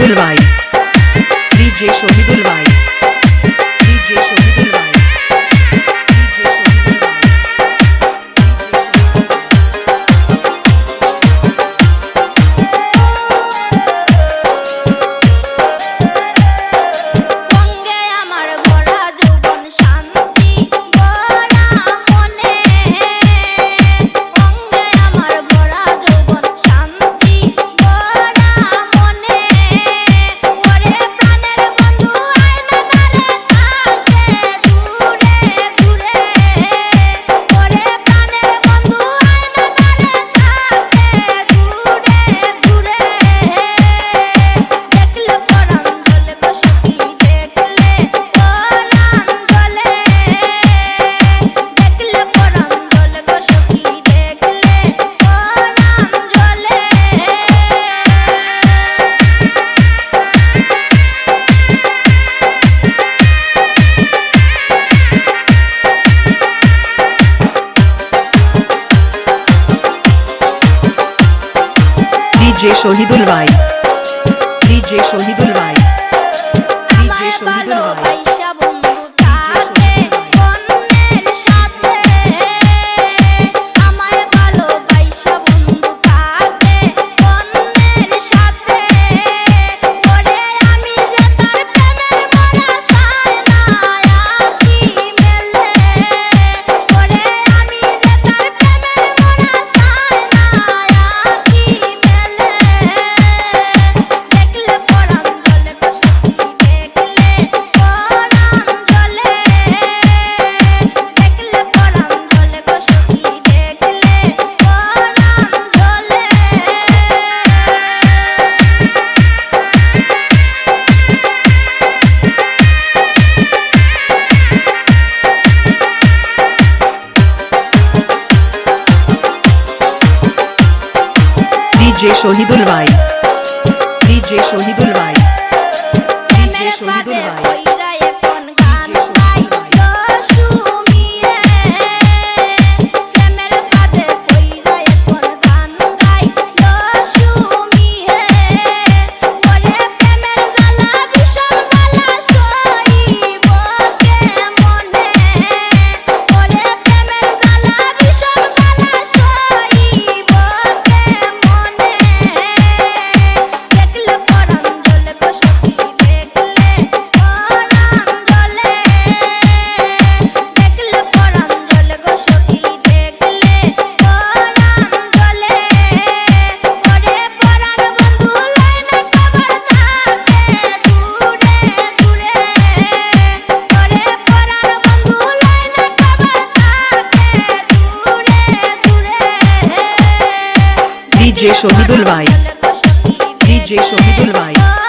শহীদুল ভাই ডিজে শহীদুল ভাই ডিজে শহীদুল ভাই ডিজে শহীদুল ভাই ডিজে শহীদুল ভাই ডিজে শহীদুল ভাই DJ Shahidul Bhai DJ Shahidul Bhai